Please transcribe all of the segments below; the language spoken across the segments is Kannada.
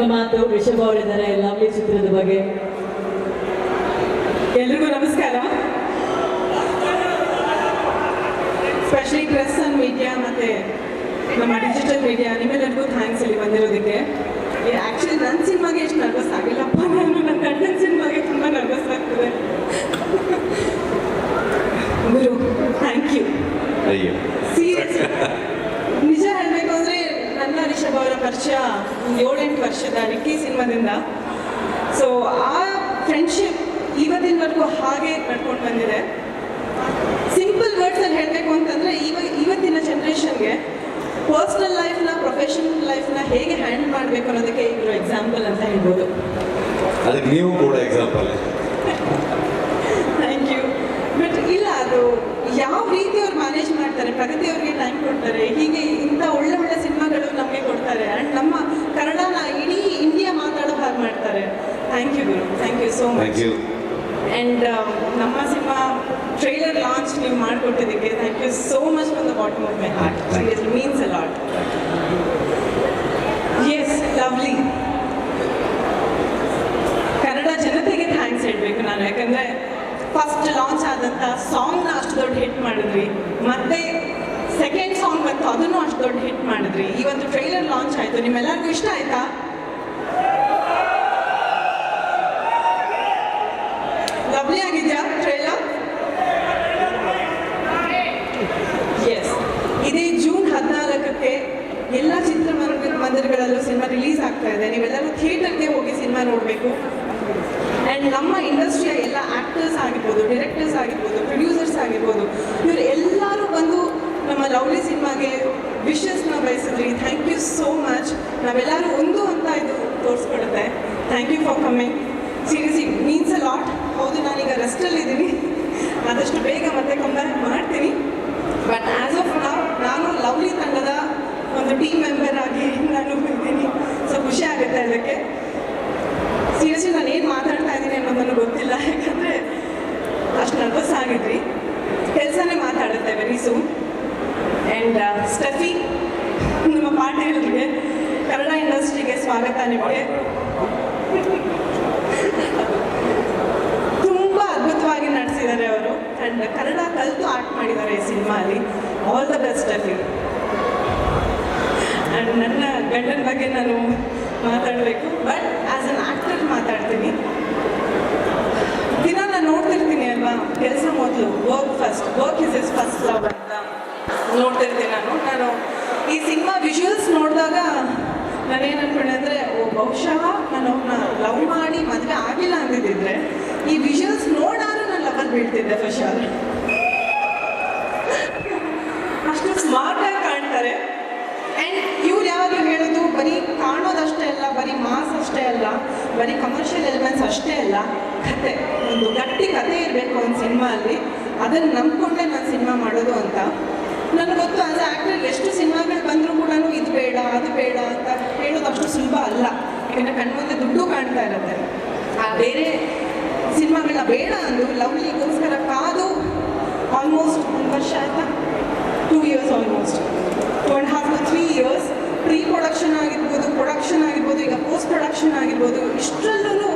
ನಿಮ್ಮ ಮಾತು ರಿಷಭ್ ಅವರಿದ್ದಾರೆ ಲವ್ಲಿ ಚಿತ್ರದ ಬಗ್ಗೆ. ಎಲ್ರಿಗೂ ನಮಸ್ಕಾರ. ಸ್ಪೆಷಲಿ ಪ್ರೆಸ್ ಅಂಡ್ ಮೀಡಿಯಾ ಮತ್ತೆ ನಮ್ಮ ಡಿಜಿಟಲ್ ಮೀಡಿಯಾ ನಿಮ್ಮೆಲ್ಲರಿಗೂ ಥ್ಯಾಂಕ್ಸ್ ಇಲ್ಲಿ ಬಂದಿರೋದಕ್ಕೆ. ಆ್ಯಕ್ಚುಲಿ ನನ್ನ ಸಿನಿಮಾಗೆ ಎಷ್ಟು ನರ್ವಸ್ ಆಗಿಲ್ಲಪ್ಪ. ನಾನು ನನ್ನ ಗಂಡನ ಸಿನಿಮಾಗೆ ತುಂಬ ನರ್ವಸ್ ಆಗ್ತದೆ. ಗುರು ಥ್ಯಾಂಕ್ ಯು ಅಯ್ಯೋ ಸೀರಿಯಸ್ ನಿಜ ಹೇಳಬೇಕು ಅಂದರೆ ನನ್ನ ರಿಷಬ್ ಅವರ ಪರಿಚಯ ಒಂದು ಏಳೆಂಟು ವರ್ಷದ ನಿಕ್ಕಿ ಸಿನಿಮಾದಿಂದ. ಸೊ ಆ ಫ್ರೆಂಡ್ಶಿಪ್ ಇವತ್ತಿನವರೆಗೂ ಹಾಗೆ ನಡ್ಕೊಂಡು ಬಂದಿದೆ. ಸಿಂಪಲ್ ವರ್ಡ್ಸಲ್ಲಿ ಹೇಳಬೇಕು ಅಂತಂದರೆ ಇವಾಗ ಇವತ್ತಿನ ಜನ್ರೇಷನ್ಗೆ ಪರ್ಸ್ನಲ್ ಲೈಫ್ನ ಪ್ರೊಫೆಷನಲ್ ಲೈಫ್ನ ಹೇಗೆ ಹ್ಯಾಂಡಲ್ ಮಾಡಬೇಕು ಅನ್ನೋದಕ್ಕೆ ಇವರು ಎಕ್ಸಾಂಪಲ್ ಅಂತ ಹೇಳ್ಬೋದು. ಅದಕ್ಕೆ ನೀವು ಕೂಡ ಎಕ್ಸಾಂಪಲ್ ಥ್ಯಾಂಕ್ ಯು ಬಟ್ ಇಲ್ಲ ಅದು ಯಾವ ರೀತಿ ಅವ್ರು ಮ್ಯಾನೇಜ್ ಮಾಡ್ತಾರೆ ಪ್ರಗತಿ ಅವ್ರಿಗೆ ಟೈಮ್ ಕೊಡ್ತಾರೆ ಹೀಗೆ ಇಂಥ ಒಳ್ಳೆ ಒಳ್ಳೆ ಸಿನಿಮಾಗಳು ನಮಗೆ ಕೊಡ್ತಾರೆ ಆ್ಯಂಡ್ ನಮ್ಮ ಕನ್ನಡನ ಇಡೀ ಇಂಡಿಯಾ ಮಾತಾಡೋ ಹಾಗೆ ಮಾಡ್ತಾರೆ thank you Guru thank you so much thank you and ನಮ್ಮ ಸಿನಿಮಾ ಟ್ರೈಲರ್ ಲಾಂಚ್ ನೀವು ಮಾಡಿಕೊಟ್ಟಿದ್ದಕ್ಕೆ thank you so much from the bottom of my heart it means a lot yes lovely Kannada ಜನತೆಗೆ ಥ್ಯಾಂಕ್ಸ್ ಹೇಳಬೇಕು ನಾನು. ಯಾಕಂದರೆ ಫಸ್ಟ್ ಲಾಂಚ್ ಆದಂಥ ಸಾಂಗ್ನ ಅಷ್ಟು ದೊಡ್ಡ ಹಿಟ್ ಮಾಡಿದ್ರಿ ಮತ್ತೆ ಸೆಕೆಂಡ್ ಸಾಂಗ್ ಬಂತು ಅದನ್ನು ಅಷ್ಟು ದೊಡ್ಡ ಹಿಟ್ ಮಾಡಿದ್ರಿ ಇವತ್ತು ಟ್ರೈಲರ್ ಲಾಂಚ್ ಆಯಿತು. ನಿಮ್ಮೆಲ್ಲರಿಗೂ ಇಷ್ಟ ಆಯ್ತಾ? ಲವ್ಲಿ ಆಗಿದೆಯಾ ಟ್ರೈಲರ್ ಎಸ್ ಇದೇ ಜೂನ್ ಹದಿನಾಲ್ಕಕ್ಕೆ ಎಲ್ಲ ಚಿತ್ರಮಂದಿರ ಮಂದಿರಗಳಲ್ಲೂ ಸಿನಿಮಾ ರಿಲೀಸ್ ಆಗ್ತಾ ಇದೆ. ನೀವೆಲ್ಲರೂ ಥಿಯೇಟರ್ಗೆ ಹೋಗಿ ಸಿನಿಮಾ ನೋಡಬೇಕು. ಆ್ಯಂಡ್ ನಮ್ಮ ಇಂಡಸ್ಟ್ರಿಯ ಎಲ್ಲ ಆ್ಯಕ್ಟರ್ಸ್ ಆಗಿರ್ಬೋದು ಡೈರೆಕ್ಟರ್ಸ್ ಆಗಿರ್ಬೋದು ಪ್ರೊಡ್ಯೂಸರ್ಸ್ ಆಗಿರ್ಬೋದು, ಇವರು ಎಲ್ಲರೂ ಬಂದು ನಮ್ಮ ಲವ್ಲಿ ಸಿನಿಮಾಗೆ ವಿಶಸ್ನ ಬಯಸಿದ್ರಿ. ಥ್ಯಾಂಕ್ ಯು ಸೋ ಮಚ್ ನಾವೆಲ್ಲರೂ ಒಂದು ಅಂತ ಇದು ತೋರಿಸ್ಕೊಡುತ್ತೆ. Thank you for coming seriously means a lot ಹೌದು, ನಾನೀಗ ರೆಸ್ಟಲ್ಲಿದ್ದೀನಿ ಆದಷ್ಟು ಬೇಗ ಮತ್ತೆ ಕಂಬ್ಯಾಕ್ ಮಾಡ್ತೀನಿ. ಬಟ್ ಆ್ಯಸ್ ಆಫ್ ನಾವು ನಾನು ಲವ್ಲಿ ತಂಡದ ಒಂದು ಟೀಮ್ ಮೆಂಬರ್ ಆಗಿ ನಾನು ಇದ್ದೀನಿ. ಸೊ ಖುಷಿ ಆಗುತ್ತೆ ಅದಕ್ಕೆ. ಸೀರಿಯಸ್ಲಿ ನಾನು ಏನು ಮಾತಾಡ್ತಾ ಇದ್ದೀನಿ ಅನ್ನೋದನ್ನು ಗೊತ್ತಿಲ್ಲ. ಯಾಕಂದರೆ ಅಷ್ಟು ನರ್ವಸ್ ಆಗಿದ್ರಿ ಕೆಲಸನೇ ಮಾತಾಡುತ್ತೆ ವೆರಿ ಸೂನ್ ಆ್ಯಂಡ್ ಸ್ಟಫಿ ನಮ್ಮ ಪಾರ್ಟಿಗಳಿಗೆ ಕನ್ನಡ ಇಂಡಸ್ಟ್ರಿಗೆ ಸ್ವಾಗತ ನಿಮಗೆ. ತುಂಬ ಅದ್ಭುತವಾಗಿ ನಡೆಸಿದ್ದಾರೆ ಅವರು. ಆ್ಯಂಡ್ ಕನ್ನಡ ಕಲಿತು ಆರ್ಟ್ ಮಾಡಿದ್ದಾರೆ ಈ ಸಿನಿಮಾಲಿ ಆಲ್ ದ ಬೆಸ್ಟ್ ಅಲ್ಲಿ ಆ್ಯಂಡ್ ನನ್ನ ಗಂಡನ ಬಗ್ಗೆ ನಾನು ಮಾತಾಡಬೇಕು. ಬಟ್ ಆ್ಯಸ್ ಅನ್ ಆ್ಯಕ್ಟರ್ ಮಾತಾಡ್ತೀನಿ. ದಿನ ನಾನು ನೋಡ್ತಿರ್ತೀನಿ ಅಲ್ವಾ? ಕೆಲಸ ಮೊದಲು work first work is is first love ಅಂತ ನೋಡ್ತಿರ್ತೀನಿ ನಾನು. ನಾನು ಈ ಸಿನಿಮಾ ವಿಜುವಲ್ಸ್ ನೋಡಿದಾಗ ನಾನೇನು ಅನ್ಕೊಂಡೆ ಅಂದರೆ ಬಹುಶಃ ನಾನು ಅವ್ರನ್ನ ಲವ್ ಮಾಡಿ ಮದುವೆ ಆಗಿಲ್ಲ ಅಂದಿದ್ದಿದ್ರೆ ಈ ವಿಷಲ್ಸ್ ನೋಡಾದ್ರೂ ನಾನು ಲವಲ್ ಬೀಳ್ತಿದ್ದೆ ಫಶಾಲ್ ಅಷ್ಟು ಸ್ಮಾರ್ಟಾಗಿ ಕಾಣ್ತಾರೆ. ಆ್ಯಂಡ್ ಇವ್ರು ಯಾವಾಗಲೂ ಹೇಳೋದು? ಬರೀ ಕಾಣೋದಷ್ಟೇ ಅಲ್ಲ, ಬರೀ ಮಾಸ್ ಅಷ್ಟೇ ಅಲ್ಲ, ಬರೀ ಕಮರ್ಷಿಯಲ್ ಎಲಿಮೆಂಟ್ಸ್ ಅಷ್ಟೇ ಅಲ್ಲ, ಕತೆ, ಒಂದು ಗಟ್ಟಿ ಕತೆ ಇರಬೇಕು ಒಂದು ಸಿನಿಮಾ ಅಲ್ಲಿ. ಅದನ್ನು ನಂಬಿಕೊಂಡೇ ನಾನು ಸಿನಿಮಾ ಮಾಡೋದು ಅಂತ. ನನಗೆ ಗೊತ್ತು ಆಸ್ ಆ್ಯಕ್ಟರ್ ಎಷ್ಟು ಸಿನಿಮಾಗಳು ಬಂದರೂ ಕೂಡ ಇದು ಬೇಡ, ಅದು ಬೇಡ ಅಂತ ಹೇಳೋದು ಅಷ್ಟು ಸುಲಭ ಅಲ್ಲ. ಯಾಕಂದರೆ ಕಣ್ಮುಂದೆ ದುಡ್ಡು ಕಾಣ್ತಾ ಇರುತ್ತೆ. ಆ ಬೇರೆ ಸಿನಿಮಾಗಳನ್ನ ಬೇಡ ಅಂದು ಲವ್ಲಿಗೋಸ್ಕರ ಕಾದು ಆಲ್ಮೋಸ್ಟ್ ಒಂದು ವರ್ಷ ಆಯ್ತಾ two years almost two and half to three years pre production ಆಗಿರ್ಬೋದು ಪ್ರೊಡಕ್ಷನ್ ಆಗಿರ್ಬೋದು ಈಗ ಪೋಸ್ಟ್ ಪ್ರೊಡಕ್ಷನ್ ಆಗಿರ್ಬೋದು ಇಷ್ಟರಲ್ಲೂ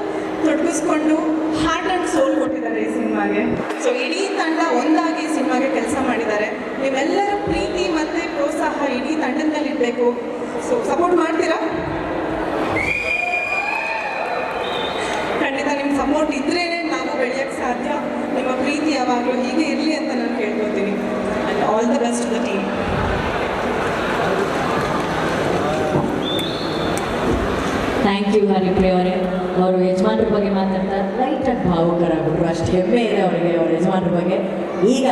ತೊಡಗಿಸ್ಕೊಂಡು ಹಾರ್ಟ್ ಆ್ಯಂಡ್ ಸೋಲ್ ಕೊಟ್ಟಿದ್ದಾರೆ ಈ ಸಿನಿಮಾಗೆ ಸೊ ಇಡೀ ತಂಡ ಒಂದಾಗಿ ಸಿನಿಮಾಗೆ ಕೆಲಸ ಮಾಡಿದ್ದಾರೆ ನೀವೆಲ್ಲರ ಪ್ರೀತಿ ಮತ್ತು ಪ್ರೋತ್ಸಾಹ ಇಡೀ ತಂಡದ ಮೇಲೆ ಇರಬೇಕು ಸೊ ಸಪೋರ್ಟ್ ಮಾಡ್ತೀರಾ? ಖಂಡಿತ ನಿಮ್ಮ ಸಪೋರ್ಟ್ ಇದ್ರೇ ನಾನು ಬೆಳೆಯೋಕ್ಕೆ ಸಾಧ್ಯ. ನಿಮ್ಮ ಪ್ರೀತಿ ಯಾವಾಗಲೂ ಹೀಗೆ ಇರಲಿ ಅಂತ ನಾನು ಕೇಳ್ಕೊತೀನಿ. And all the best the team thank you Haripriya ಅವರೇ. ಅವರು ಯಜಮಾನ್ರ ಬಗ್ಗೆ ಮಾತಾಡ್ತಾ ಲೈಟಾಗಿ ಭಾವುಕರಾಗ್ಬಿಟ್ರು ಅಷ್ಟು. ಹೆಮ್ಮೆ ಇದೆ ಅವರಿಗೆ, ಅವ್ರ ಯಜಮಾನ್ರ ಬಗ್ಗೆ ಈಗ